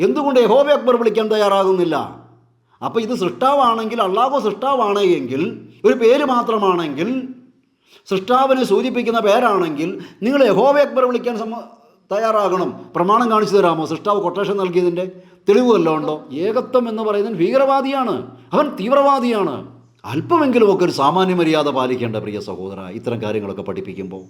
എന്തുകൊണ്ട് യഹോബ അക്ബർ വിളിക്കാൻ തയ്യാറാകുന്നില്ല? അപ്പോൾ ഇത് സൃഷ്ടാവാണെങ്കിൽ അള്ളാഹു സൃഷ്ടാവാണെങ്കിൽ ഒരു പേര് മാത്രമാണെങ്കിൽ സൃഷ്ടാവിനെ സൂചിപ്പിക്കുന്ന പേരാണെങ്കിൽ നിങ്ങൾ യഹോബ അക്ബർ വിളിക്കാൻ സമ്മ തയ്യാറാകണം. പ്രമാണം കാണിച്ചു തരാമോ? സൃഷ്ടാവ് കൊട്ടേഷൻ നൽകിയതിന്റെ തെളിവ് ഉണ്ടോ? ഏകത്വം എന്ന് പറയുന്നത് ഭീകരവാദിയാണ്. അവൻ തീവ്രവാദിയാണ്. അല്പമെങ്കിലുമൊക്കെ ഒരു സാമാന്യ മര്യാദ പാലിക്കേണ്ട പ്രിയ സഹോദര ഇത്തരം കാര്യങ്ങളൊക്കെ പഠിപ്പിക്കുമ്പോൾ.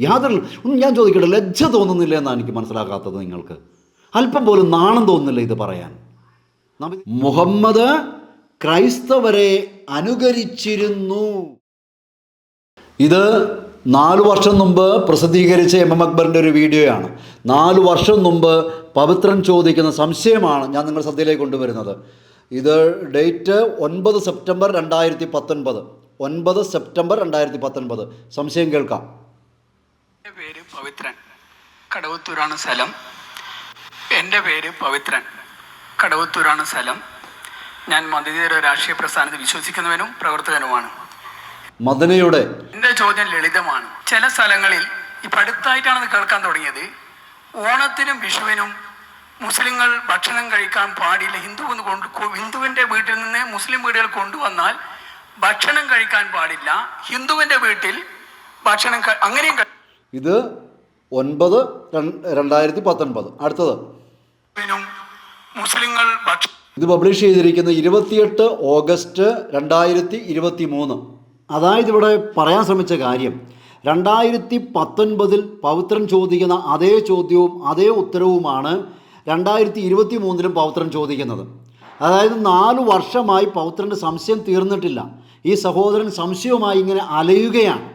യാതൊരു ഞാൻ ചോദിക്കട്ടെ ലജ്ജ തോന്നുന്നില്ല എന്നാണ് എനിക്ക് മനസ്സിലാക്കാത്തത് നിങ്ങൾക്ക്. അല്പം പോലും നാണം തോന്നുന്നില്ല ഇത് പറയാൻ. മുഹമ്മദ് ക്രൈസ്തവരെ അനുകരിച്ചിരുന്നു. ഇത് നാല് വർഷം മുമ്പ് പ്രസിദ്ധീകരിച്ച എം എം അക്ബറിന്റെ ഒരു വീഡിയോയാണ്. നാല് വർഷം മുമ്പ് പവിത്രൻ ചോദിക്കുന്ന സംശയമാണ് ഞാൻ നിങ്ങളുടെ ശ്രദ്ധയിലേക്ക് കൊണ്ടുവരുന്നത്. ഇത് ഡേറ്റ് ഒൻപത് സെപ്റ്റംബർ രണ്ടായിരത്തി പത്തൊൻപത് ഒൻപത് സെപ്റ്റംബർ രണ്ടായിരത്തി പത്തൊൻപത് സംശയം കേൾക്കാം. പേര് പവിത്രൻ. കടവത്തൂരാണ് സ്ഥലം. എന്റെ പേര് പവിത്രൻ. കടവത്തൂരാണ് സ്ഥലം. ഞാൻ മതേതര രാഷ്ട്രീയ പ്രസ്ഥാനത്തിൽ വിശ്വസിക്കുന്നവനും പ്രവർത്തകനുമാണ്. മദനയുടെ എന്റെ ചോദ്യം ലളിതമാണ്. ചില സ്ഥലങ്ങളിൽ ഇപ്പം അടുത്തായിട്ടാണ് കേൾക്കാൻ തുടങ്ങിയത്. ഓണത്തിനും വിഷുവിനും മുസ്ലിങ്ങൾ ഭക്ഷണം കഴിക്കാൻ പാടില്ല. ഹിന്ദു കൊണ്ട് ഹിന്ദുവിന്റെ വീട്ടിൽ നിന്ന് മുസ്ലിം വീടുകൾ കൊണ്ടുവന്നാൽ ഭക്ഷണം കഴിക്കാൻ പാടില്ല. ഹിന്ദുവിന്റെ വീട്ടിൽ ഭക്ഷണം അങ്ങനെയും ഇത് ഒൻപത് രണ്ട് രണ്ടായിരത്തി പത്തൊൻപത്. അടുത്തത്. മുസ്ലിങ്ങൾ ഇത് പബ്ലിഷ് ചെയ്തിരിക്കുന്ന ഇരുപത്തിയെട്ട് ഓഗസ്റ്റ് രണ്ടായിരത്തി ഇരുപത്തി മൂന്ന് അതായത് ഇവിടെ പറയാൻ ശ്രമിച്ച കാര്യം രണ്ടായിരത്തി പത്തൊൻപതിൽ പവിത്രൻ ചോദിക്കുന്ന അതേ ചോദ്യവും അതേ ഉത്തരവുമാണ് രണ്ടായിരത്തി ഇരുപത്തി മൂന്നിലും പവിത്രൻ ചോദിക്കുന്നത്. അതായത് നാലു വർഷമായി പൗത്രന്റെ സംശയം തീർന്നിട്ടില്ല. ഈ സഹോദരൻ സംശയവുമായി ഇങ്ങനെ അലയുകയാണ്.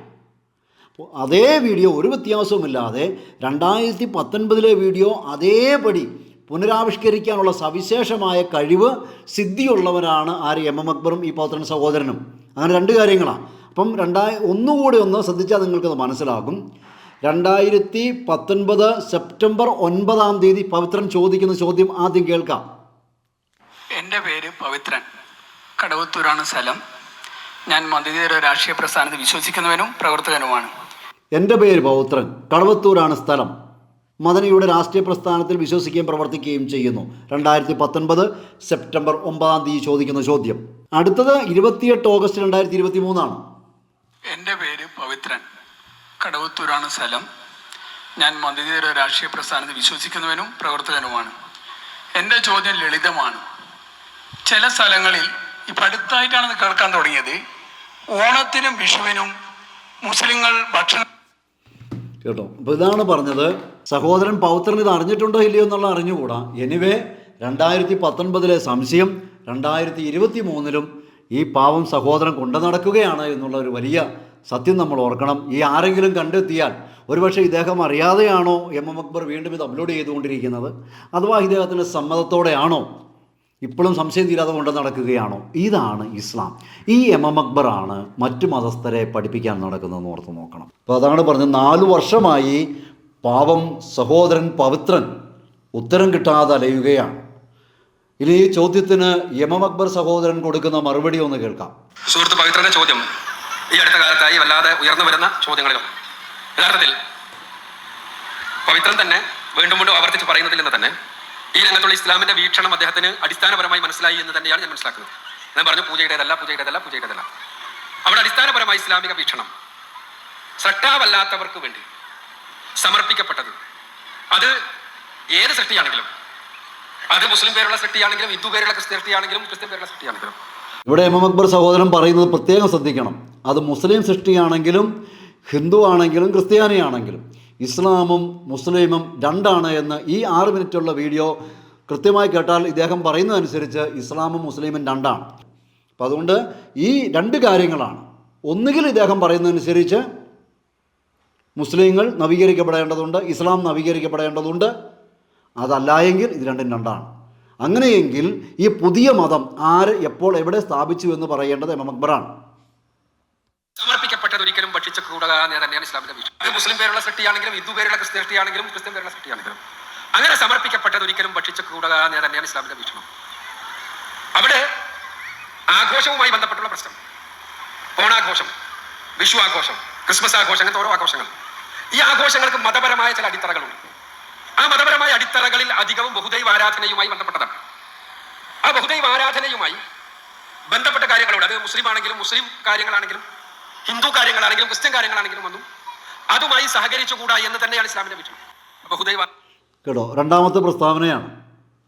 അതേ വീഡിയോ ഒരു വ്യത്യാസവുമില്ലാതെ രണ്ടായിരത്തി പത്തൊൻപതിലെ വീഡിയോ അതേപടി പുനരാവിഷ്കരിക്കാനുള്ള സവിശേഷമായ കഴിവ് സിദ്ധിയുള്ളവരാണ് ആര് എം എം അക്ബറും ഈ പൗത്രൻ സഹോദരനും. അങ്ങനെ രണ്ട് കാര്യങ്ങളാണ്. അപ്പം രണ്ടായി ഒന്നുകൂടി ഒന്ന് ശ്രദ്ധിച്ചാൽ നിങ്ങൾക്കത് മനസ്സിലാകും. രണ്ടായിരത്തി പത്തൊൻപത് സെപ്റ്റംബർ ഒൻപതാം തീയതി പവിത്രൻ ചോദിക്കുന്ന ചോദ്യം ആദ്യം കേൾക്കാം. എന്റെ പേര് പവിത്രൻ. കടവത്തൂരാണ് സ്ഥലം. ഞാൻ മന്ത്രിതര രാഷ്ട്രീയ പ്രസ്ഥാനത്തിൽ വിശ്വസിക്കുന്നവനും പ്രവർത്തകനുമാണ്. എന്റെ പേര് പൗത്രൻ. കടവത്തൂരാണ് സ്ഥലം. മദനയുടെ രാഷ്ട്രീയ പ്രസ്ഥാനത്തിൽ വിശ്വസിക്കുകയും പ്രവർത്തിക്കുകയും ചെയ്യുന്നു. രണ്ടായിരത്തി പത്തൊൻപത് സെപ്റ്റംബർ ഒമ്പതാം തീയതി ചോദിക്കുന്ന ചോദ്യം. അടുത്തത് ഇരുപത്തിയെട്ട് ഓഗസ്റ്റ് രണ്ടായിരത്തി ഇരുപത്തി മൂന്നാണ് എന്റെ പേര് പവിത്രൻ. കടവത്തൂരാണ് സ്ഥലം. ഞാൻ മദനിയുടെ രാഷ്ട്രീയ പ്രസ്ഥാനത്തിൽ വിശ്വസിക്കുന്നവനും പ്രവർത്തകനുമാണ്. എന്റെ ചോദ്യം ലളിതമാണ്. ചില സ്ഥലങ്ങളിൽ ഇപ്പം അടുത്തായിട്ടാണ് കേൾക്കാൻ തുടങ്ങിയത്. ഓണത്തിനും വിഷുവിനും മുസ്ലിങ്ങൾ ഭക്ഷണം കേട്ടോ. അപ്പോൾ ഇതാണ് പറഞ്ഞത്. സഹോദരൻ പൗത്രൻ ഇത് അറിഞ്ഞിട്ടുണ്ടോ ഇല്ലയോ എന്നുള്ള അറിഞ്ഞുകൂടാ. എനിവേ രണ്ടായിരത്തി പത്തൊൻപതിലെ സംശയം രണ്ടായിരത്തി ഇരുപത്തി മൂന്നിലും ഈ പാവം സഹോദരൻ കൊണ്ടു നടക്കുകയാണ് എന്നുള്ള ഒരു വലിയ സത്യം നമ്മൾ ഓർക്കണം. ഈ ആരെങ്കിലും കണ്ടെത്തിയാൽ ഒരുപക്ഷെ ഇദ്ദേഹം അറിയാതെയാണോ എം എം അക്ബർ വീണ്ടും ഇത് അപ്ലോഡ് ചെയ്തുകൊണ്ടിരിക്കുന്നത്? അഥവാ ഇദ്ദേഹത്തിന്റെ സമ്മതത്തോടെയാണോ ഇപ്പോഴും സംശയം തീരാതെ കൊണ്ട് നടക്കുകയാണോ? ഇതാണ് ഇസ്ലാം. ഈ എം എം അക്ബറാണ് മറ്റു മതസ്ഥരെ പഠിപ്പിക്കാൻ നടക്കുന്നതെന്ന് ഓർത്ത് നോക്കണം. അപ്പോൾ അതാണ് പറഞ്ഞത് നാലു വർഷമായി പാവം സഹോദരൻ പവിത്രൻ ഉത്തരം കിട്ടാതെ അലയുകയാണ്. ഇനി ഈ ചോദ്യത്തിന് എം അക്ബർ സഹോദരൻ കൊടുക്കുന്ന മറുപടി ഒന്ന് കേൾക്കാം. സുഹൃത്ത് പവിത്രന്റെ ചോദ്യം ഈ അടുത്ത കാലത്തായി വല്ലാതെ ഉയർന്നു വരുന്ന ചോദ്യങ്ങളിലും. യഥാർത്ഥത്തിൽ പവിത്രൻ തന്നെ വീണ്ടും വീണ്ടും ആവർത്തിച്ച് പറയുന്നതിൽ നിന്ന് തന്നെ ഈ രംഗത്തുള്ള ഇസ്ലാമിന്റെ വീക്ഷണം അദ്ദേഹത്തിന് അടിസ്ഥാനപരമായി മനസ്സിലായി എന്ന് തന്നെയാണ് ഞാൻ മനസ്സിലാക്കുന്നത്. ഞാൻ പറഞ്ഞു പൂജയുടേതല്ല പൂജയുടേതല്ല പൂജയുടേതല്ല അവിടെ അടിസ്ഥാനപരമായ ഇസ്ലാമിക വീക്ഷണം. സട്ടാവല്ലാത്തവർക്ക് വേണ്ടി സമർപ്പിക്കപ്പെട്ടത്. അത് ഏത് സൃഷ്ടിയാണെങ്കിലും അത് മുസ്ലിം പേരുള്ള സൃഷ്ടിയാണെങ്കിലും ഹിന്ദു പേരുള്ള സൃഷ്ടിയാണെങ്കിലും ക്രിസ്ത്യൻ പേരുള്ള സൃഷ്ടിയാണെങ്കിലും. ഇവിടെ എം എം അക്ബർ സഹോദരൻ പറയുന്നത് പ്രത്യേകം ശ്രദ്ധിക്കണം. അത് മുസ്ലിം സൃഷ്ടിയാണെങ്കിലും ഹിന്ദു ആണെങ്കിലും ക്രിസ്ത്യാനിയാണെങ്കിലും ഇസ്ലാമും മുസ്ലിമും രണ്ടാണ് എന്ന് ഈ ആറ് മിനിറ്റുള്ള വീഡിയോ കൃത്യമായി കേട്ടാൽ ഇദ്ദേഹം പറയുന്നതനുസരിച്ച് ഇസ്ലാമും മുസ്ലിമും രണ്ടാണ്. അപ്പം അതുകൊണ്ട് ഈ രണ്ട് കാര്യങ്ങളാണ്. ഒന്നുകിൽ ഇദ്ദേഹം പറയുന്നതനുസരിച്ച് മുസ്ലിങ്ങൾ നവീകരിക്കപ്പെടേണ്ടതുണ്ട് ഇസ്ലാം നവീകരിക്കപ്പെടേണ്ടതുണ്ട് അതല്ലായെങ്കിൽ ഇത് രണ്ടും രണ്ടാണ്. അങ്ങനെയെങ്കിൽ ഈ പുതിയ മതം ആര് എപ്പോൾ എവിടെ സ്ഥാപിച്ചു എന്ന് പറയേണ്ടത് എം അക്ബറാണ്. സമർപ്പിക്കപ്പെട്ടത് ഒരിക്കലും ഭക്ഷിച്ച എന്ന് തന്നെയാണ് ഇസ്ലാമിന്റെ വീക്ഷണം. മുസ്ലിം പേരുള്ള സൃഷ്ടിയാണെങ്കിലും ഹിന്ദു പേരുള്ള സൃഷ്ടിയാണെങ്കിലും ക്രിസ്ത്യൻ പേരുള്ള സൃഷ്ടിയാണെങ്കിലും അങ്ങനെ സമർപ്പിക്കപ്പെട്ടത് ഒരിക്കലും ഭക്ഷിച്ച എന്ന് തന്നെയാണ് ഇസ്ലാമിന്റെ വീക്ഷണം. അവിടെ ആഘോഷവുമായി ബന്ധപ്പെട്ടുള്ള പ്രശ്നം. ഓണാഘോഷം വിഷു ആഘോഷം ക്രിസ്മസ് ആഘോഷം അങ്ങനത്തെ ഓരോ ആഘോഷങ്ങൾ. ഈ ആഘോഷങ്ങൾക്ക് മതപരമായ ചില അടിത്തറകളുണ്ട്. ആ മതപരമായ അടിത്തറകളിൽ അധികവും ബഹുദൈവ ആരാധനയുമായി ബന്ധപ്പെട്ടതാണ്. ആ ബഹുദൈവ ആരാധനയുമായി ബന്ധപ്പെട്ട കാര്യങ്ങളോട് അത് മുസ്ലിം ആണെങ്കിലും മുസ്ലിം കാര്യങ്ങളാണെങ്കിലും ഹിന്ദു കാര്യങ്ങളാണെങ്കിലും ക്രിസ്ത്യൻ കാര്യങ്ങളാണെങ്കിലും ഒന്നും അതുമായി സഹകരിച്ചുകൂടാ എന്ന് തന്നെയാണ് ഇസ്ലാമിന്റെ വീക്ഷണം ബഹുദൈവ കേട്ടോ രണ്ടാമത്തെ പ്രസ്താവനയാണ്.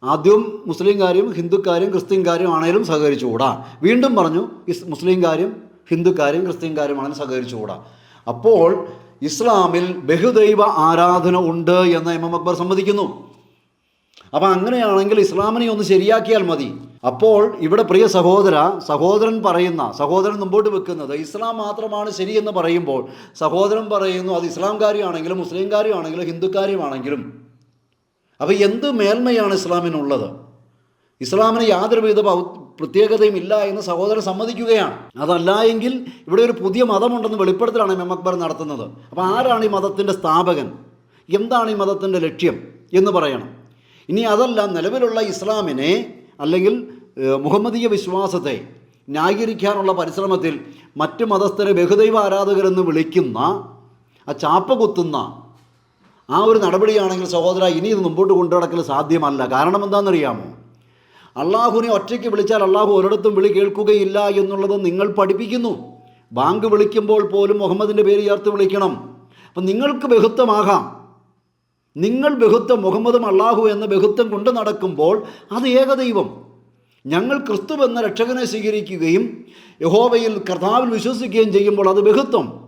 ആദ്യം മുസ്ലിം കാര്യം ഹിന്ദു കാര്യം ക്രിസ്ത്യൻ കാര്യം സഹകരിച്ചു സഹകരിച്ചുകൂടാ. വീണ്ടും പറഞ്ഞു ഇസ് മുസ്ലിം കാര്യം ഹിന്ദു കാര്യം ക്രിസ്ത്യൻ കാര്യമാണെങ്കിലും സഹകരിച്ചുകൂടാ. അപ്പോൾ ഇസ്ലാമിൽ ബഹുദൈവ ആരാധന ഉണ്ട് എന്ന് എം എം അക്ബർ സമ്മതിക്കുന്നു. അപ്പം അങ്ങനെയാണെങ്കിൽ ഇസ്ലാമിനെ ഒന്ന് ശരിയാക്കിയാൽ മതി. അപ്പോൾ ഇവിടെ പ്രിയ സഹോദര സഹോദരൻ പറയുന്ന സഹോദരൻ മുമ്പോട്ട് വെക്കുന്നത് ഇസ്ലാം മാത്രമാണ് ശരിയെന്ന് പറയുമ്പോൾ സഹോദരൻ പറയുന്നു അത് ഇസ്ലാംകാരിയാണെങ്കിലും മുസ്ലിംകാരിയാണെങ്കിലും മുസ്ലിം കാര്യമാണെങ്കിലും ഹിന്ദു കാര്യമാണെങ്കിലും അപ്പോൾ എന്ത് മേന്മയാണ് ഇസ്ലാമിനുള്ളത്? ഇസ്ലാമിന് യാതൊരുവിധ വിധ പ്രത്യേകതയും ഇല്ല എന്ന് സഹോദരൻ സമ്മതിക്കുകയാണ്. അതല്ല എങ്കിൽ ഇവിടെ ഒരു പുതിയ മതമുണ്ടെന്ന് വെളിപ്പെടുത്തലാണ് എം അക്ബർ നടത്തുന്നത്. അപ്പോൾ ആരാണ് ഈ മതത്തിന്റെ സ്ഥാപകൻ? എന്താണ് ഈ മതത്തിന്റെ ലക്ഷ്യം എന്ന് പറയണം. ഇനി അതല്ല നിലവിലുള്ള ഇസ്ലാമിനെ അല്ലെങ്കിൽ മുഹമ്മദീയ വിശ്വാസത്തെ ന്യായീകരിക്കാനുള്ള പരിശ്രമത്തിൽ മറ്റ് മതസ്ഥരെ ബഹുദൈവ ആരാധകരെന്ന് വിളിക്കുന്ന ആ ചാപ്പ കുത്തുന്ന ആ ഒരു നടപടിയാണെങ്കിൽ സഹോദര ഇനി ഇത് മുമ്പോട്ട് കൊണ്ടുനടക്കൽ സാധ്യമല്ല. കാരണം എന്താണെന്നറിയാമോ? അള്ളാഹുവിനെ ഒറ്റയ്ക്ക് വിളിച്ചാൽ അള്ളാഹു ഒരിടത്തും വിളി കേൾക്കുകയില്ല എന്നുള്ളത് നിങ്ങൾ പഠിപ്പിക്കുന്നു. ബാങ്ക് വിളിക്കുമ്പോൾ പോലും മുഹമ്മദിന്റെ പേര് ചേർത്ത് വിളിക്കണം. അപ്പം നിങ്ങൾക്ക് ബഹുത്വമാകാം. നിങ്ങൾ ബഹുത്വം മുഹമ്മദും അള്ളാഹു എന്ന ബഹുത്വം കൊണ്ട് നടക്കുമ്പോൾ അത് ഏകദൈവം. ഞങ്ങൾ ക്രിസ്തു എന്ന രക്ഷകനെ സ്വീകരിക്കുകയും യഹോവയിൽ കർത്താവിൽ വിശ്വസിക്കുകയും ചെയ്യുമ്പോൾ അത് ബഹുത്വം.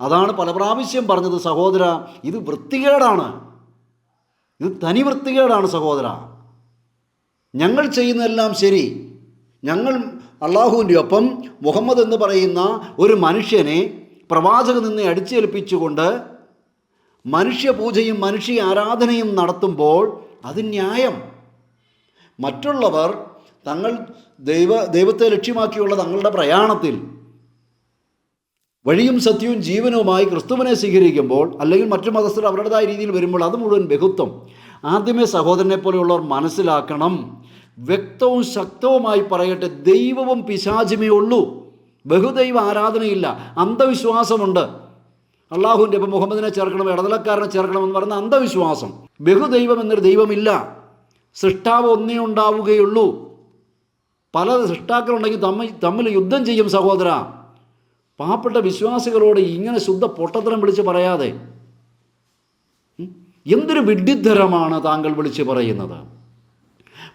അതാണ് പല പ്രാവശ്യം പറഞ്ഞത് സഹോദര ഇത് വൃത്തികേടാണ്. ഇത് തനി വൃത്തികേടാണ് സഹോദര. ഞങ്ങൾ ചെയ്യുന്നതെല്ലാം ശരി. ഞങ്ങൾ അള്ളാഹുവിന്റെ ഒപ്പം മുഹമ്മദ് എന്ന് പറയുന്ന ഒരു മനുഷ്യനെ പ്രവാചകൻ നിന്ന് അടിച്ചേൽപ്പിച്ചുകൊണ്ട് മനുഷ്യപൂജയും മനുഷ്യ ആരാധനയും നടത്തുമ്പോൾ അത് ന്യായം. മറ്റുള്ളവർ തങ്ങൾ ദൈവ ദൈവത്തെ ലക്ഷ്യമാക്കിയുള്ള തങ്ങളുടെ പ്രയാണത്തിൽ വഴിയും സത്യവും ജീവനവുമായി ക്രിസ്തുവിനെ സ്വീകരിക്കുമ്പോൾ അല്ലെങ്കിൽ മറ്റു മതസ്ഥർ അവരുടേതായ രീതിയിൽ വരുമ്പോൾ അത് മുഴുവൻ ബഹുത്വം. ആദ്യമേ സഹോദരനെ പോലെയുള്ളവർ മനസ്സിലാക്കണം. വ്യക്തവും ശക്തവുമായി പറയട്ടെ ദൈവവും പിശാചുമേ ഉള്ളൂ. ബഹുദൈവ ആരാധനയില്ല അന്ധവിശ്വാസമുണ്ട്. അള്ളാഹുവിന്റെ ഇപ്പം മുഹമ്മദിനെ ചേർക്കണം ഇടനിലക്കാരനെ ചേർക്കണം എന്ന് പറയുന്ന അന്ധവിശ്വാസം. ബഹുദൈവം എന്നൊരു ദൈവമില്ല. സൃഷ്ടാവ് ഒന്നേ ഉണ്ടാവുകയുള്ളൂ. പല സൃഷ്ടാക്കളുണ്ടെങ്കിൽ തമ്മിൽ തമ്മിൽ യുദ്ധം ചെയ്യും സഹോദര. പാവപ്പെട്ട വിശ്വാസികളോട് ഇങ്ങനെ ശുദ്ധ പൊട്ടത്തരം വിളിച്ച് പറയാതെ? എന്തൊരു വിഡ്ഢിത്തരമാണ് താങ്കൾ വിളിച്ച് പറയുന്നത്.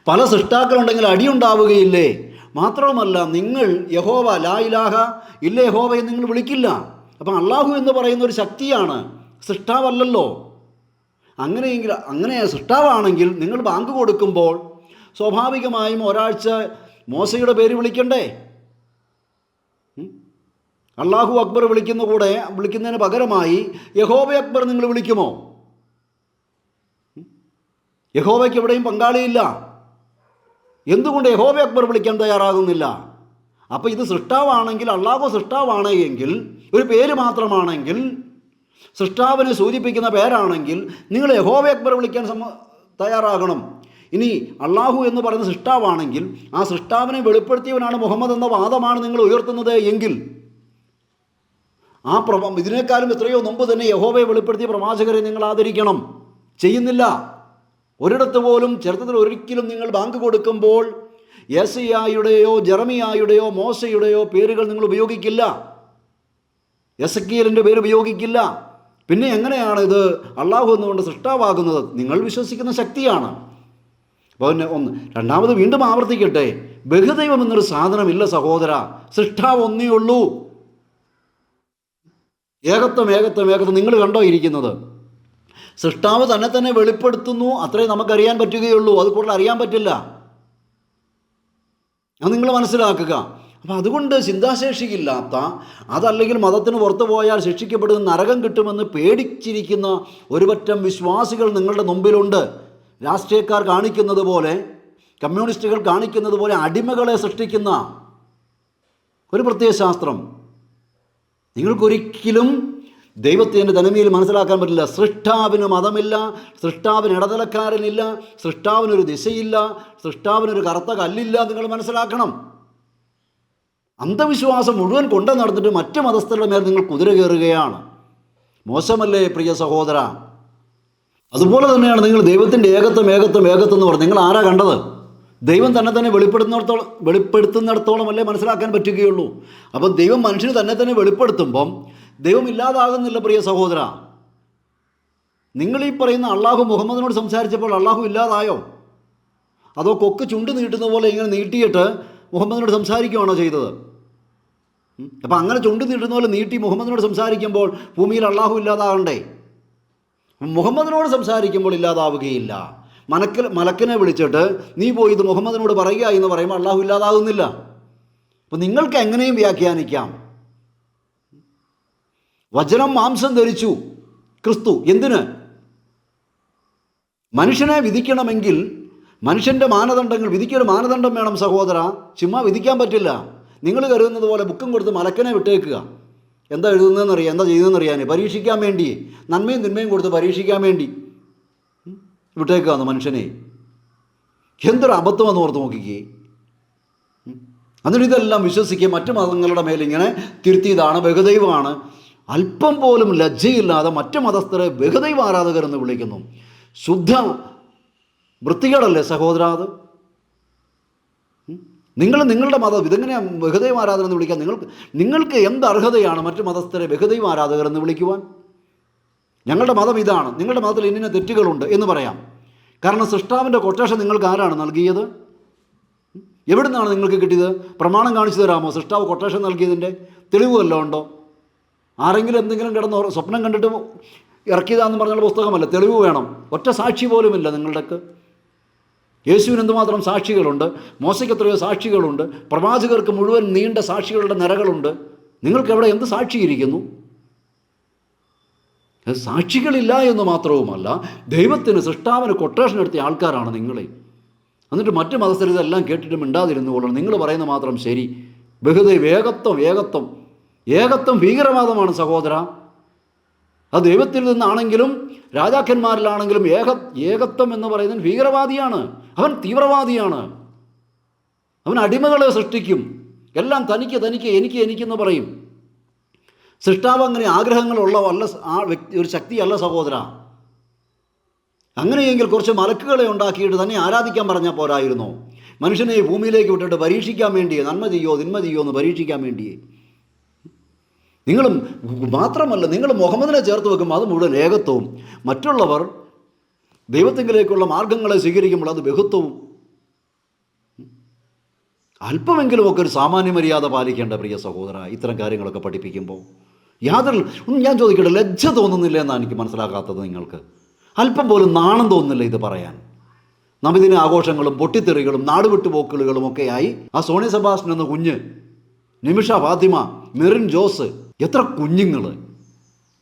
പല സൃഷ്ടാക്കളുണ്ടെങ്കിൽ അടിയുണ്ടാവുകയില്ലേ? മാത്രവുമല്ല നിങ്ങൾ യഹോവ ലാ ഇലാഹ ഇല്ല യഹോവയെ നിങ്ങൾ വിളിക്കില്ല. അപ്പം അള്ളാഹു എന്ന് പറയുന്ന ഒരു ശക്തിയാണ് സൃഷ്ടാവല്ലല്ലോ. അങ്ങനെയെങ്കിൽ അങ്ങനെ സൃഷ്ടാവാണെങ്കിൽ നിങ്ങൾ ബാങ്ക് കൊടുക്കുമ്പോൾ സ്വാഭാവികമായും ഒരാഴ്ച മോശയുടെ പേര് വിളിക്കണ്ടേ? അള്ളാഹു അക്ബർ വിളിക്കുന്ന കൂടെ വിളിക്കുന്നതിന് പകരമായി യഹോബ അക്ബർ നിങ്ങൾ വിളിക്കുമോ? യഹോബയ്ക്ക് എവിടെയും പങ്കാളിയില്ല. എന്തുകൊണ്ട് യഹോബ അക്ബർ വിളിക്കാൻ തയ്യാറാകുന്നില്ല? അപ്പോൾ ഇത് സൃഷ്ടാവാണെങ്കിൽ അള്ളാഹു സൃഷ്ടാവാണ് എങ്കിൽ ഒരു പേര് മാത്രമാണെങ്കിൽ സൃഷ്ടാവിനെ സൂചിപ്പിക്കുന്ന പേരാണെങ്കിൽ നിങ്ങൾ യഹോവ അക്ബർ വിളിക്കാൻ സമ്മ തയ്യാറാകണം. ഇനി അള്ളാഹു എന്ന് പറയുന്ന സൃഷ്ടാവാണെങ്കിൽ ആ സൃഷ്ടാവിനെ വെളിപ്പെടുത്തിയവനാണ് മുഹമ്മദ് എന്ന വാദമാണ് നിങ്ങൾ ഉയർത്തുന്നത് എങ്കിൽ ആ പ്രഭ ഇതിനേക്കാളും എത്രയോ മുമ്പ് തന്നെ യഹോവയെ വെളിപ്പെടുത്തിയ പ്രവാചകരെ നിങ്ങൾ ആദരിക്കണം. ചെയ്യുന്നില്ല. ഒരിടത്ത് പോലും ചരിത്രത്തിൽ ഒരിക്കലും നിങ്ങൾ ബാങ്ക് കൊടുക്കുമ്പോൾ യേസയായുടെയോ ജെറമിയായുടെയോ മോശയുടെയോ പേരുകൾ നിങ്ങൾ ഉപയോഗിക്കില്ല. എസക്കിയലിന്റെ പേര് ഉപയോഗിക്കില്ല. പിന്നെ എങ്ങനെയാണ് ഇത് അള്ളാഹു എന്നുകൊണ്ട് സൃഷ്ടാവാകുന്നത്? നിങ്ങൾ വിശ്വസിക്കുന്ന ശക്തിയാണ്. അപ്പോൾ പിന്നെ ഒന്ന് രണ്ടാമത് വീണ്ടും ആവർത്തിക്കട്ടെ. ബഹുദൈവം എന്നൊരു സാധനമില്ല സഹോദര. സൃഷ്ടാവ് ഒന്നേ ഉള്ളൂ. ഏകത്വം ഏകത്വം ഏകത്വം. നിങ്ങൾ കണ്ടോ ഇരിക്കുന്നത്? സൃഷ്ടാവ് തന്നെ തന്നെ വെളിപ്പെടുത്തുന്നു. അത്രേ നമുക്കറിയാൻ പറ്റുകയുള്ളൂ. അത് കൂടുതൽ അറിയാൻ പറ്റില്ല. അത് നിങ്ങൾ മനസ്സിലാക്കുക. അപ്പം അതുകൊണ്ട് ചിന്താശേഷിയില്ലാത്ത അതല്ലെങ്കിൽ മതത്തിന് പുറത്തു പോയാൽ ശിക്ഷിക്കപ്പെടുന്ന നരകം കിട്ടുമെന്ന് പേടിച്ചിരിക്കുന്ന ഒരുപറ്റം വിശ്വാസികൾ നിങ്ങളുടെ മുമ്പിലുണ്ട്. രാഷ്ട്രീയക്കാർ കാണിക്കുന്നത് പോലെ കമ്മ്യൂണിസ്റ്റുകൾ കാണിക്കുന്നത് പോലെ അടിമകളെ സൃഷ്ടിക്കുന്ന ഒരു പ്രത്യേക ശാസ്ത്രം. നിങ്ങൾക്കൊരിക്കലും ദൈവത്തിന്റെ തനിമയിൽ മനസ്സിലാക്കാൻ പറ്റില്ല. സൃഷ്ടാവിന് മതമില്ല സൃഷ്ടാവിന് ഇടതലക്കാരനില്ല സൃഷ്ടാവിനൊരു ദിശയില്ല സൃഷ്ടാവിനൊരു കറുത്ത കല്ലില്ല നിങ്ങൾ മനസ്സിലാക്കണം. അന്ധവിശ്വാസം മുഴുവൻ കൊണ്ടു നടന്നിട്ട് മറ്റ് മതസ്ഥരുടെ മേൽ നിങ്ങൾ കുതിര കയറുകയാണ്. മോശമല്ലേ പ്രിയ സഹോദര? അതുപോലെ തന്നെയാണ് നിങ്ങൾ ദൈവത്തിന്റെ ഏകത്വം ഏകത്വം ഏകത്വം എന്ന് പറഞ്ഞു നിങ്ങൾ ആരാ കണ്ടത്? ദൈവം തന്നെ തന്നെ വെളിപ്പെടുത്തുന്നിടത്തോളം വെളിപ്പെടുത്തുന്നിടത്തോളം അല്ലേ മനസ്സിലാക്കാൻ പറ്റുകയുള്ളൂ. അപ്പം ദൈവം മനുഷ്യന് തന്നെ തന്നെ വെളിപ്പെടുത്തുമ്പം ദൈവം ഇല്ലാതാകുന്നില്ല പ്രിയ സഹോദര. നിങ്ങൾ ഈ പറയുന്ന അള്ളാഹു മുഹമ്മദിനോട് സംസാരിച്ചപ്പോൾ അള്ളാഹു ഇല്ലാതായോ? അതോ കൊക്ക് ചുണ്ട് നീട്ടുന്ന പോലെ ഇങ്ങനെ നീട്ടിയിട്ട് മുഹമ്മദിനോട് സംസാരിക്കുകയാണോ ചെയ്തത്? അപ്പം അങ്ങനെ ചുണ്ടു നീട്ടുന്ന പോലെ നീട്ടി മുഹമ്മദിനോട് സംസാരിക്കുമ്പോൾ ഭൂമിയിൽ അള്ളാഹു ഇല്ലാതാകണ്ടേ? മുഹമ്മദിനോട് സംസാരിക്കുമ്പോൾ ഇല്ലാതാവുകയില്ല. മനക്കൽ മലക്കിനെ വിളിച്ചിട്ട് നീ പോയി ഇത് മുഹമ്മദിനോട് പറയുക എന്ന് പറയുമ്പോൾ അള്ളാഹു ഇല്ലാതാകുന്നില്ല അപ്പം നിങ്ങൾക്ക് എങ്ങനെയും വ്യാഖ്യാനിക്കാം. വചനം മാംസം ധരിച്ചു ക്രിസ്തു. എന്തിന്? മനുഷ്യനെ വിധിക്കണമെങ്കിൽ മനുഷ്യന്റെ മാനദണ്ഡങ്ങൾ വിധിക്കൊരു മാനദണ്ഡം വേണം സഹോദര. ചുമ്മാ വിധിക്കാൻ പറ്റില്ല. നിങ്ങൾ കരുതുന്നത് പോലെ ബുക്കും കൊടുത്ത് മലക്കനെ വിട്ടേക്കുക. എന്താ എഴുതുന്നതെന്ന് അറിയാം എന്താ ചെയ്യുന്നതെന്ന് അറിയാൻ പരീക്ഷിക്കാൻ വേണ്ടി നന്മയും തിന്മയും കൊടുത്ത് പരീക്ഷിക്കാൻ വേണ്ടി. വിട്ടേക്കാന്ന് മനുഷ്യനെ. എന്തൊരു അബദ്ധമെന്ന് ഓർത്ത് നോക്കിക്കേ. അന്നിട്ട് ഇതെല്ലാം വിശ്വസിക്കുക മറ്റു മതങ്ങളുടെ മേലിങ്ങനെ തിരുത്തിയതാണ് ബഹുദൈവമാണ്. അല്പം പോലും ലജ്ജയില്ലാതെ മറ്റു മതസ്ഥരെ ബഹുദൈവ ആരാധകർ എന്ന് വിളിക്കുന്നു. ശുദ്ധ വൃത്തികേടല്ലേ സഹോദര അത് നിങ്ങൾ നിങ്ങളുടെ മതം ഇതെങ്ങനെ ബഹുദൈവ ആരാധന എന്ന് വിളിക്കാൻ നിങ്ങൾക്ക് നിങ്ങൾക്ക് എന്ത് അർഹതയാണ് മറ്റു മതസ്ഥരെ ബഹുദൈവ ആരാധകർ എന്ന് വിളിക്കുവാൻ? ഞങ്ങളുടെ മതം ഇതാണ്. നിങ്ങളുടെ മതത്തിൽ ഇന്നിന തെറ്റുകളുണ്ട് എന്ന് പറയാം. കാരണം സൃഷ്ടാവിന്റെ കൊട്ടേഷൻ നിങ്ങൾക്ക് ആരാണ് നൽകിയത്? എവിടെ നിന്നാണ് നിങ്ങൾക്ക് കിട്ടിയത്? പ്രമാണം കാണിച്ചു തരാമോ? സൃഷ്ടാവ് കൊട്ടേഷൻ നൽകിയതിന്റെ തെളിവ് വല്ലതും ഉണ്ടോ? ആരെങ്കിലും എന്തെങ്കിലും കിടന്ന് സ്വപ്നം കണ്ടിട്ട് ഇറക്കിയതാന്ന് പറഞ്ഞുള്ള പുസ്തകമല്ല തെളിവ് വേണം. ഒറ്റ സാക്ഷി പോലുമില്ല നിങ്ങളുടെക്ക് യേശുവിന് എന്തുമാത്രം സാക്ഷികളുണ്ട്? മോശയ്ക്ക് എത്രയോ സാക്ഷികളുണ്ട്. പ്രവാചകർക്ക് മുഴുവൻ നീണ്ട സാക്ഷികളുടെ നിരകളുണ്ട്. നിങ്ങൾക്ക് എവിടെ എന്ത് സാക്ഷിയിരിക്കുന്നു? സാക്ഷികളില്ല എന്ന് മാത്രവുമല്ല ദൈവത്തിന് സൃഷ്ടാവിന് കൊട്ടേഷൻ എടുത്തിയ ആൾക്കാരാണ് നിങ്ങളെ. എന്നിട്ട് മറ്റ് മതസ്ഥരിതെല്ലാം കേട്ടിട്ട് മിണ്ടാതിരുന്നു കൊള്ളണം നിങ്ങൾ പറയുന്ന മാത്രം ശരി. ബഹുദൈ ഏകത്വം ഏകത്വം. ഏകത്വം ഭീകരവാദമാണ് സഹോദര. അത് ദൈവത്തിൽ നിന്നാണെങ്കിലും രാജാക്കന്മാരിലാണെങ്കിലും ഏക ഏകത്വം എന്ന് പറയുന്നത് ഭീകരവാദിയാണ്. അവൻ തീവ്രവാദിയാണ്. അവൻ അടിമകളെ സൃഷ്ടിക്കും. എല്ലാം തനിക്ക് തനിക്ക് എനിക്ക് എനിക്കെന്ന് പറയും. സൃഷ്ടാവ് അങ്ങനെ ആഗ്രഹങ്ങളുള്ള വല്ല ആ വ്യക്തി ഒരു ശക്തിയല്ല സഹോദര. അങ്ങനെയെങ്കിൽ കുറച്ച് മലക്കുകളെ ഉണ്ടാക്കിയിട്ട് തന്നെ ആരാധിക്കാൻ പറഞ്ഞാൽ പോരായിരുന്നു. മനുഷ്യനെ ഭൂമിയിലേക്ക് വിട്ടിട്ട് പരീക്ഷിക്കാൻ വേണ്ടിയേ നന്മ ചെയ്യോ തിന്മ ചെയ്യോ എന്ന് പരീക്ഷിക്കാൻ വേണ്ടിയേ നിങ്ങളും മാത്രമല്ല നിങ്ങൾ മുഹമ്മദിനെ ചേർത്ത് വെക്കുമ്പോൾ അത് മുഴുവൻ ഏകത്വവും. മറ്റുള്ളവർ ദൈവത്തിങ്കിലേക്കുള്ള മാർഗങ്ങളെ സ്വീകരിക്കുമ്പോൾ അത് ബഹുത്വവും. അല്പമെങ്കിലുമൊക്കെ ഒരു സാമാന്യ മര്യാദ പാലിക്കേണ്ട പ്രിയ സഹോദര ഇത്തരം കാര്യങ്ങളൊക്കെ പഠിപ്പിക്കുമ്പോൾ. യാതൊരു ഒന്നും ഞാൻ ചോദിക്കട്ടെ ലജ്ജ തോന്നുന്നില്ല എന്നാണ് എനിക്ക് മനസ്സിലാക്കാത്തത് നിങ്ങൾക്ക്. അല്പം പോലും നാണം തോന്നുന്നില്ല ഇത് പറയാൻ. നബിദിന ആഘോഷങ്ങളും പൊട്ടിത്തെറികളും നാടുവിട്ടുപോക്കലുകളും ഒക്കെയായി ആ സോണി സെബാസ്റ്റ്യൻ എന്ന കുഞ്ഞ് നിമിഷ ഫാത്തിമ മെറിൻ ജോസ് എത്ര കുഞ്ഞുങ്ങൾ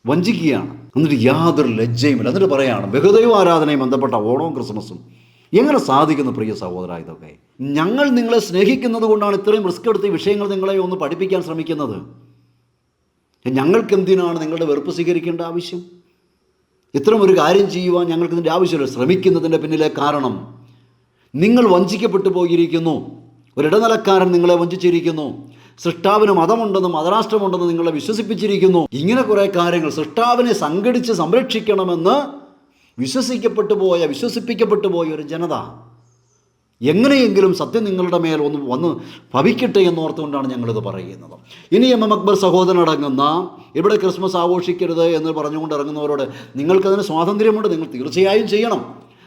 വഞ്ചിക്കുകയാണ്. എന്നിട്ട് യാതൊരു ലജ്ജയുമില്ല. എന്നിട്ട് പറയാണ് ബഹുദൈവ ആരാധനയും ബന്ധപ്പെട്ട ഓണവും ക്രിസ്മസും. എങ്ങനെ സാധിക്കുന്നു പ്രിയ സഹോദര ഇതൊക്കെ? ഞങ്ങൾ നിങ്ങളെ സ്നേഹിക്കുന്നത് കൊണ്ടാണ് ഇത്രയും റിസ്ക് എടുത്ത് വിഷയങ്ങൾ നിങ്ങളെ ഒന്ന് പഠിപ്പിക്കാൻ ശ്രമിക്കുന്നത്. ഞങ്ങൾക്ക് എന്തിനാണ് നിങ്ങളുടെ വെറുപ്പ് സ്വീകരിക്കേണ്ട ആവശ്യം? ഇത്തരം ഒരു കാര്യം ചെയ്യുവാൻ ഞങ്ങൾക്ക് ഇതിന്റെ ആവശ്യമില്ല. ശ്രമിക്കുന്നതിന്റെ പിന്നിലെ കാരണം നിങ്ങൾ വഞ്ചിക്കപ്പെട്ടു പോയിരിക്കുന്നു. ഒരിടനിലക്കാരൻ നിങ്ങളെ വഞ്ചിച്ചിരിക്കുന്നു. സൃഷ്ടാവിന് മതമുണ്ടെന്നും മതരാഷ്ട്രമുണ്ടെന്നും നിങ്ങളെ വിശ്വസിപ്പിച്ചിരിക്കുന്നു. ഇങ്ങനെ കുറേ കാര്യങ്ങൾ സൃഷ്ടാവിനെ സംഘടിച്ച് സംരക്ഷിക്കണമെന്ന് വിശ്വസിക്കപ്പെട്ടു പോയ വിശ്വസിപ്പിക്കപ്പെട്ടു പോയ ഒരു ജനത എങ്ങനെയെങ്കിലും സത്യം നിങ്ങളുടെ മേൽ ഒന്ന് വന്ന് ഭവിക്കട്ടെ എന്നോർത്തുകൊണ്ടാണ് ഞങ്ങളിത് പറയുന്നത്. ഇനി എം എം അക്ബർ സഹോദരൻ അടങ്ങുന്ന ഇവിടെ ക്രിസ്മസ് ആഘോഷിക്കരുത് എന്ന് പറഞ്ഞുകൊണ്ട് ഇറങ്ങുന്നവരോട് നിങ്ങൾക്കതിന് സ്വാതന്ത്ര്യമുണ്ട് നിങ്ങൾ തീർച്ചയായും ചെയ്യണം.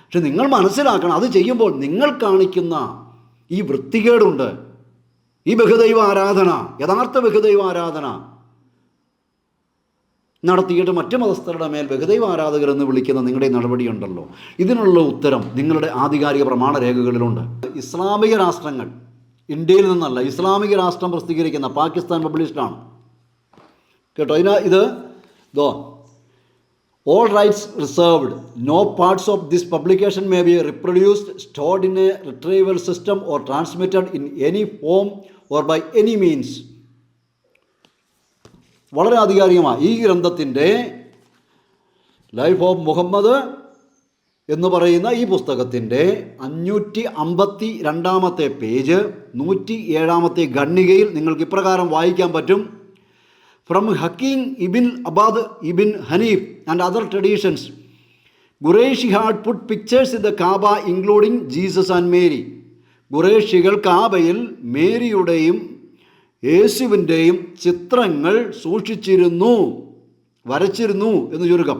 പക്ഷെ നിങ്ങൾ മനസ്സിലാക്കണം അത് ചെയ്യുമ്പോൾ നിങ്ങൾ കാണിക്കുന്ന ഈ വൃത്തികേടുണ്ട്. ഈ ബഹുദൈവ ആരാധന യഥാർത്ഥ ബഹുദൈവ ആരാധന നടത്തിയിട്ട് മറ്റ് മതസ്ഥരുടെ മേൽ ബഹുദൈവ ആരാധകർ എന്ന് വിളിക്കുന്ന നിങ്ങളുടെ നടപടിയുണ്ടല്ലോ. ഇതിനുള്ള ഉത്തരം നിങ്ങളുടെ ആധികാരിക പ്രമാണ രേഖകളിലുണ്ട് ഇസ്ലാമിക രാഷ്ട്രങ്ങൾ ഇന്ത്യയിൽ നിന്നല്ല ഇസ്ലാമിക രാഷ്ട്രം പ്രസിദ്ധീകരിക്കുന്ന പാകിസ്ഥാൻ പബ്ലിഷ്ഡാണ് കേട്ടോ ഇതിന ഇത്. Though all rights reserved no parts of this publication may be reproduced stored in a retrieval system or transmitted in any form or by any means വളരെ ആധികാരികമാണ് ഈ ഗ്രന്ഥത്തിന്റെ ലൈഫ് ഓഫ് മുഹമ്മദ് എന്ന് പറയുന്ന ഈ പുസ്തകത്തിന്റെ അഞ്ഞൂറ്റി അമ്പത്തി രണ്ടാമത്തെ പേജ് നൂറ്റി ഏഴാമത്തെ ഖണ്ണികയിൽ നിങ്ങൾക്ക് ഇപ്രകാരം വായിക്കാൻ പറ്റും. From Hakim ibn Abbad ibn Hanif and other traditions Quraysh had put pictures in the Kaaba including Jesus and Mary ഖുറേഷികൾ കാബയിൽ മേരിയുടെയും യേശുവിന്റെയും ചിത്രങ്ങൾ സൂക്ഷിച്ചിരുന്നു വരച്ചിരുന്നു എന്ന് ചുരുക്കം.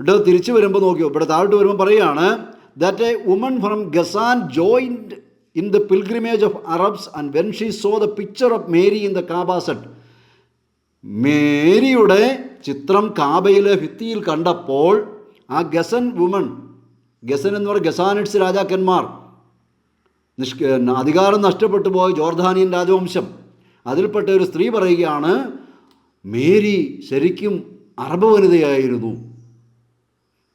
ഇവിടെ തിരിച്ചു വരുമ്പോൾ നോക്കിയോ ഇവിടെ താഴോട്ട് വരുമ്പോൾ പറയുകയാണ് that a woman from Ghassan joined in the pilgrimage of Arabs and when she saw the picture of Mary in the Kaaba said മേരിയുടെ ചിത്രം കാബയിലെ ഭിത്തിയിൽ കണ്ടപ്പോൾ ആ ഗസൻ വുമൺ ഗസൻ എന്ന് പറയുന്ന ഗസാനിഡ്സ് രാജാക്കന്മാർ നിഷ്ക അധികാരം നഷ്ടപ്പെട്ടു പോയ ജോർദാനിയൻ രാജവംശം. അതിൽപ്പെട്ട ഒരു സ്ത്രീ പറയുകയാണ് മേരി ശരിക്കും അറബ് വനിതയായിരുന്നു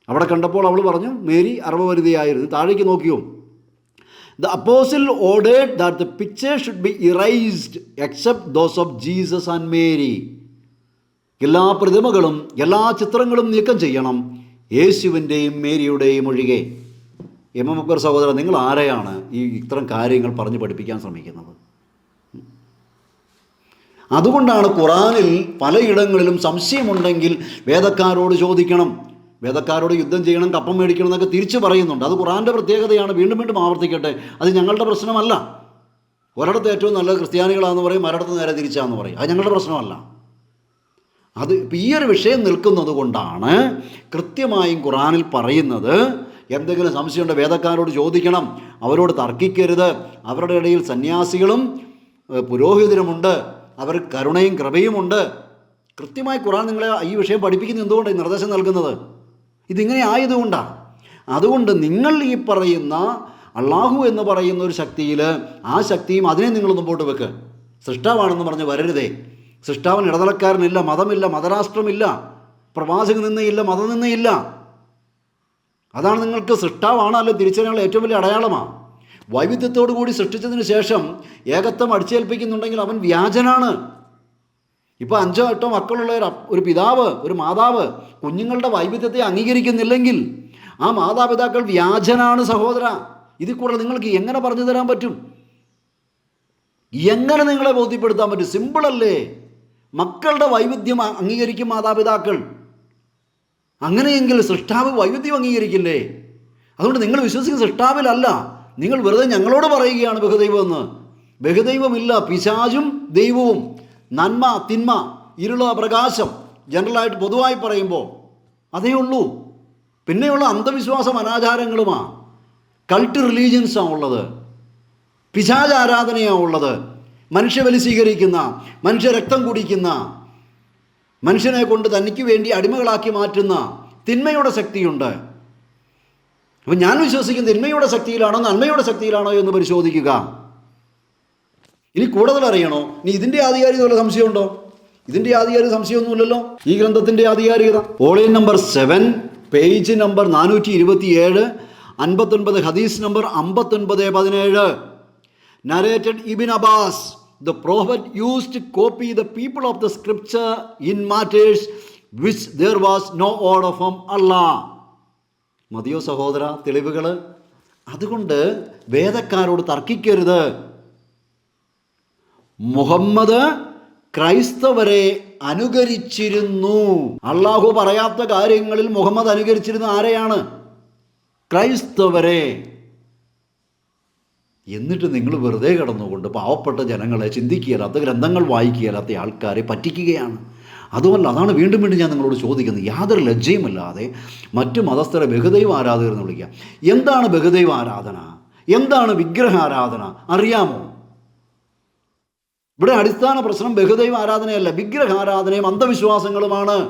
അവിടെ കണ്ടപ്പോൾ അവൾ പറഞ്ഞു മേരി അറബ് വനിതയായിരുന്നു താഴേക്ക് നോക്കിയോ. The apostle ordered that the picture should be erased except those of Jesus and Mary എല്ലാ പ്രതിമകളും എല്ലാ ചിത്രങ്ങളും നീക്കം ചെയ്യണം. യേശുവിന്റെയും മേരിയുടെയും ഒഴികെ. എം. എം. അക്ബർ സഹോദരൻ നിങ്ങൾ ആരെയാണ് ഈ ഇത്തരം കാര്യങ്ങൾ പറഞ്ഞു പഠിപ്പിക്കാൻ ശ്രമിക്കുന്നത്? അതുകൊണ്ടാണ് ഖുറാനിൽ പലയിടങ്ങളിലും സംശയമുണ്ടെങ്കിൽ വേദക്കാരോട് ചോദിക്കണം. വേദക്കാരോട് യുദ്ധം ചെയ്യണം കപ്പം മേടിക്കണം എന്നൊക്കെ തിരിച്ചു പറയുന്നുണ്ട്. അത് ഖുറാന്റെ പ്രത്യേകതയാണ്. വീണ്ടും വീണ്ടും ആവർത്തിക്കട്ടെ. അത് ഞങ്ങളുടെ പ്രശ്നമല്ല. ഒരിടത്ത് ഏറ്റവും നല്ല ക്രിസ്ത്യാനികളാണെന്ന് പറയും ഒരിടത്ത് നേരെ തിരിച്ചാന്ന് പറയും. അത് ഞങ്ങളുടെ പ്രശ്നമല്ല. അത് ഇപ്പം ഈ ഒരു വിഷയം നിൽക്കുന്നത് കൊണ്ടാണ് കൃത്യമായും ഖുറാനിൽ പറയുന്നത്. എന്തെങ്കിലും സംശയമുണ്ട്? വേദക്കാരോട് ചോദിക്കണം. അവരോട് തർക്കിക്കരുത്. അവരുടെ ഇടയിൽ സന്യാസികളും പുരോഹിതരുമുണ്ട്. അവർ കരുണയും കൃപയുമുണ്ട്. കൃത്യമായി ഖുറാൻ നിങ്ങളെ ഈ വിഷയം പഠിപ്പിക്കുന്നത് എന്തുകൊണ്ടാണ് നിർദ്ദേശം നൽകുന്നത്? ഇതിങ്ങനെ ആയതുകൊണ്ടാണ് അതുകൊണ്ട് നിങ്ങൾ ഈ പറയുന്ന അള്ളാഹു എന്ന് പറയുന്ന ഒരു ശക്തിയിൽ ആ ശക്തിയും അതിനെ നിങ്ങൾ മുമ്പോട്ട് വെക്ക്. സൃഷ്ടാവാണെന്ന് പറഞ്ഞ് വരരുതേ. സൃഷ്ടാവൻ ഇടതലക്കാരനില്ല മതമില്ല മതരാഷ്ട്രമില്ല പ്രവാചക നിന്നയില്ല മതനിന്നയില്ല അതാണ് നിങ്ങൾക്ക് സൃഷ്ടാവാണല്ലോ തിരിച്ചറിയാനുള്ള ഏറ്റവും വലിയ അടയാളമാണ് വൈവിധ്യത്തോടു കൂടി സൃഷ്ടിച്ചതിന് ശേഷം ഏകത്വം അടിച്ചേൽപ്പിക്കുന്നുണ്ടെങ്കിൽ അവൻ വ്യാജനാണ്. ഇപ്പോൾ അഞ്ചോ എട്ടോ മക്കളുള്ള ഒരു ഒരു പിതാവ് ഒരു മാതാവ് കുഞ്ഞുങ്ങളുടെ വൈവിധ്യത്തെ അംഗീകരിക്കുന്നില്ലെങ്കിൽ ആ മാതാപിതാക്കൾ വ്യാജനാണ് സഹോദര. ഇതിൽ കൂടുതൽ നിങ്ങൾക്ക് എങ്ങനെ പറഞ്ഞു തരാൻ പറ്റും? എങ്ങനെ നിങ്ങളെ ബോധ്യപ്പെടുത്താൻ പറ്റും? സിമ്പിളല്ലേ മക്കളുടെ വൈവിധ്യം അംഗീകരിക്കും മാതാപിതാക്കൾ. അങ്ങനെയെങ്കിൽ സൃഷ്ടാവ് വൈവിധ്യം അംഗീകരിക്കില്ലേ? അതുകൊണ്ട് നിങ്ങൾ വിശ്വസിക്കുന്ന സൃഷ്ടാവിലല്ല. നിങ്ങൾ വെറുതെ ഞങ്ങളോട് പറയുകയാണ് ബഹുദൈവം എന്ന്. ബഹുദൈവമില്ല പിശാചും ദൈവവും. നന്മ തിന്മ ഇരുള പ്രകാശം. ജനറലായിട്ട് പൊതുവായി പറയുമ്പോൾ അതേ ഉള്ളൂ. പിന്നെയുള്ള അന്ധവിശ്വാസം അനാചാരങ്ങളുമാണ് കൾട്ട് റിലീജിയൻസാണ് ഉള്ളത്. പിശാച ആരാധനയാണ് ഉള്ളത്. മനുഷ്യബലി സ്വീകരിക്കുന്ന മനുഷ്യരക്തം കുടിക്കുന്ന മനുഷ്യനെ കൊണ്ട് തനിക്ക് വേണ്ടി അടിമകളാക്കി മാറ്റുന്ന തിന്മയുടെ ശക്തിയുണ്ട്. അപ്പം ഞാൻ വിശ്വസിക്കുന്ന തിന്മയുടെ ശക്തിയിലാണോ നന്മയുടെ ശക്തിയിലാണോ എന്ന് പരിശോധിക്കുക. ഇനി കൂടുതൽ അറിയണോ? ഇനി ഇതിന്റെ ആധികാരികത വല്ല സംശയമുണ്ടോ? ഇതിന്റെ ആധികാരിക സംശയമൊന്നുമില്ലല്ലോ? ഈ ഗ്രന്ഥത്തിന്റെ ആധികാരികത. Volume number seven page number നാനൂറ്റി ഇരുപത്തിയേഴ് അൻപത്തൊൻപത് ഹദീസ് നമ്പർ അമ്പത്തൊൻപത് പതിനേഴ്. Narrated ibn Abbas, the prophet used to copy the people of the scripture in matters which there was no order from Allah. മതിയോ സഹോദര തെളിവുകൾ അതുകൊണ്ട് വേദക്കാരോട് തർക്കിക്കരുത്. മുഹമ്മദ് ക്രൈസ്തവരെ അനുകരിച്ചിരുന്നു. അള്ളാഹു പറയാത്ത കാര്യങ്ങളിൽ മുഹമ്മദ് അനുകരിച്ചിരുന്ന ആരെയാണ്? ക്രൈസ്തവരെ. എന്നിട്ട് നിങ്ങൾ വെറുതെ കിടന്നുകൊണ്ട് പാവപ്പെട്ട ജനങ്ങളെ ചിന്തിക്കുകയില്ലാത്ത ഗ്രന്ഥങ്ങൾ വായിക്കുകയില്ലാത്ത ആൾക്കാരെ പറ്റിക്കുകയാണ്. അതുമല്ല അതാണ് വീണ്ടും വീണ്ടും ഞാൻ നിങ്ങളോട് ചോദിക്കുന്നത്. യാതൊരു ലജ്ജയുമില്ലാതെ മറ്റു മതസ്ഥരെ ബഹുദൈവ ആരാധകർ എന്ന് വിളിക്കുക. എന്താണ് ബഹുദൈവ ആരാധന? എന്താണ് വിഗ്രഹ ആരാധന? അറിയാമോ? ഇവിടെ അടിസ്ഥാന പ്രശ്നം ബഹുദൈവ ആരാധനയല്ല വിഗ്രഹ ആരാധനയും അന്ധവിശ്വാസങ്ങളുമാണ്.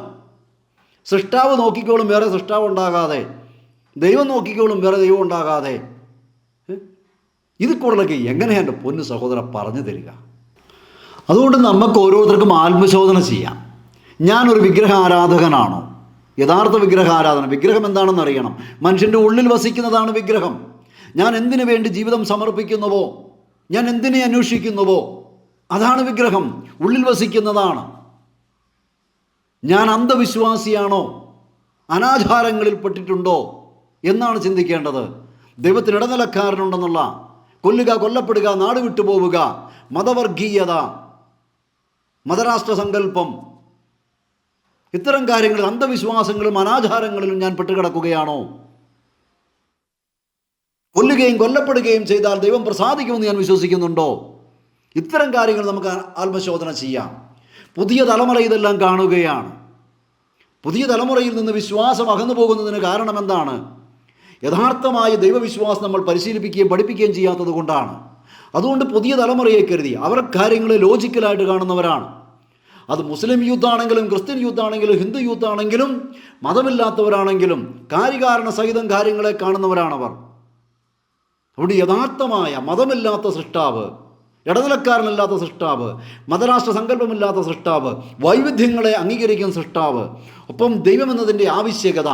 സൃഷ്ടാവ് നോക്കിക്കോളും വേറെ സൃഷ്ടാവ് ഉണ്ടാകാതെ. ദൈവം നോക്കിക്കോളും വേറെ ദൈവം ഉണ്ടാകാതെ? ഇത് കൂടുതലൊക്കെ എങ്ങനെയാണ് എന്റെ പൊന്നു സഹോദര പറഞ്ഞു തരിക? അതുകൊണ്ട് നമുക്ക് ഓരോരുത്തർക്കും ആത്മശോധന ചെയ്യാം. ഞാനൊരു വിഗ്രഹ ആരാധകനാണോ യഥാർത്ഥ വിഗ്രഹ ആരാധന വിഗ്രഹം എന്താണെന്ന് അറിയണം. മനുഷ്യന്റെ ഉള്ളിൽ വസിക്കുന്നതാണ് വിഗ്രഹം. ഞാൻ എന്തിനു വേണ്ടി ജീവിതം സമർപ്പിക്കുന്നുവോ? ഞാൻ എന്തിനെ അന്വേഷിക്കുന്നുവോ? അതാണ് വിഗ്രഹം. ഉള്ളിൽ വസിക്കുന്നതാണ്. ഞാൻ അന്ധവിശ്വാസിയാണോ? അനാചാരങ്ങളിൽ പെട്ടിട്ടുണ്ടോ? എന്നാണ് ചിന്തിക്കേണ്ടത്. ദൈവത്തിന് ഇടനിലക്കാരനുണ്ടെന്നുള്ള കൊല്ലുക കൊല്ലപ്പെടുക നാട് വിട്ടുപോവുക മതവർഗീയത മതരാഷ്ട്ര സങ്കല്പം. ഇത്തരം കാര്യങ്ങളിൽ അന്ധവിശ്വാസങ്ങളും അനാചാരങ്ങളിലും ഞാൻ പെട്ടുകിടക്കുകയാണോ? കൊല്ലുകയും കൊല്ലപ്പെടുകയും ചെയ്താൽ ദൈവം പ്രസാദിക്കുമെന്ന് ഞാൻ വിശ്വസിക്കുന്നുണ്ടോ? ഇത്തരം കാര്യങ്ങൾ നമുക്ക് ആത്മശോധന ചെയ്യാം. പുതിയ തലമുറ ഇതെല്ലാം കാണുകയാണ്. പുതിയ തലമുറയിൽ നിന്ന് വിശ്വാസം അകന്നു പോകുന്നതിന് കാരണം എന്താണ് യഥാർത്ഥമായ ദൈവവിശ്വാസം നമ്മൾ പരിശീലിപ്പിക്കുകയും പഠിപ്പിക്കുകയും ചെയ്യാത്തത് കൊണ്ടാണ്. അതുകൊണ്ട് പുതിയ തലമുറയെ കരുതി അവർ കാര്യങ്ങളെ ലോജിക്കലായിട്ട് കാണുന്നവരാണ്. അത് മുസ്ലിം യൂത്ത് ആണെങ്കിലും ക്രിസ്ത്യൻ യൂത്ത് ആണെങ്കിലും ഹിന്ദു യൂത്ത് ആണെങ്കിലും മതമില്ലാത്തവരാണെങ്കിലും കാര്യകാരണ സഹിതം കാര്യങ്ങളെ കാണുന്നവരാണവർ. അവിടെ യഥാർത്ഥമായ മതമില്ലാത്ത സൃഷ്ടാവ് ഇടനിലക്കാരനല്ലാത്ത സൃഷ്ടാവ് മതരാഷ്ട്ര സങ്കല്പമില്ലാത്ത സൃഷ്ടാവ് വൈവിധ്യങ്ങളെ അംഗീകരിക്കുന്ന സൃഷ്ടാവ് ഒപ്പം ദൈവമെന്നതിന്റെ ആവശ്യകത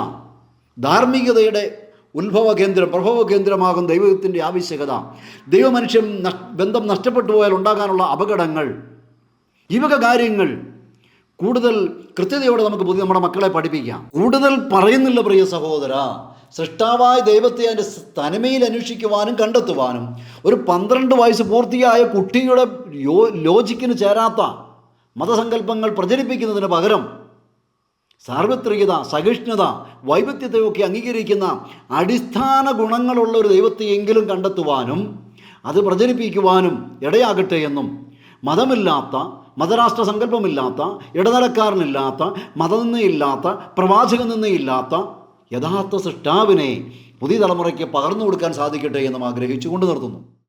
ധാർമ്മികതയുടെ ഉത്ഭവ കേന്ദ്രം പ്രഭവ കേന്ദ്രമാകും ദൈവത്തിന്റെ ആവശ്യകത. ദൈവമനുഷ്യൻ ബന്ധം നഷ്ടപ്പെട്ടു പോയാൽ ഉണ്ടാകാനുള്ള അപകടങ്ങൾ. ഈ വക കാര്യങ്ങൾ കൂടുതൽ കൃത്യതയോടെ നമുക്ക് പുതിയ നമ്മുടെ മക്കളെ പഠിപ്പിക്കാം. കൂടുതൽ പറയുന്നില്ല പ്രിയ സഹോദര. സൃഷ്ടാവായ ദൈവത്തെ അതിന്റെ തനിമയിൽ അന്വേഷിക്കുവാനും കണ്ടെത്തുവാനും. ഒരു പന്ത്രണ്ട് വയസ്സ് പൂർത്തിയായ കുട്ടിയുടെ യോ ലോജിക്കിന് ചേരാത്ത മതസങ്കല്പങ്ങൾ പ്രചരിപ്പിക്കുന്നതിന് പകരം സാർവത്രികത സഹിഷ്ണുത വൈവിധ്യതയൊക്കെ അംഗീകരിക്കുന്ന അടിസ്ഥാന ഗുണങ്ങളുള്ള ഒരു ദൈവത്തെയെങ്കിലും കണ്ടെത്തുവാനും അത് പ്രചരിപ്പിക്കുവാനും ഇടയാകട്ടെ എന്നും മതമില്ലാത്ത മതരാഷ്ട്ര സങ്കല്പമില്ലാത്ത ഇടനിലക്കാരനില്ലാത്ത മതനിന്നയില്ലാത്ത പ്രവാചകൻ നിന്നയില്ലാത്ത യഥാർത്ഥ സൃഷ്ടാവിനെ പുതിയ തലമുറയ്ക്ക് പകർന്നു കൊടുക്കാൻ സാധിക്കട്ടെ എന്നും ആഗ്രഹിച്ചുകൊണ്ട് നിർത്തുന്നു.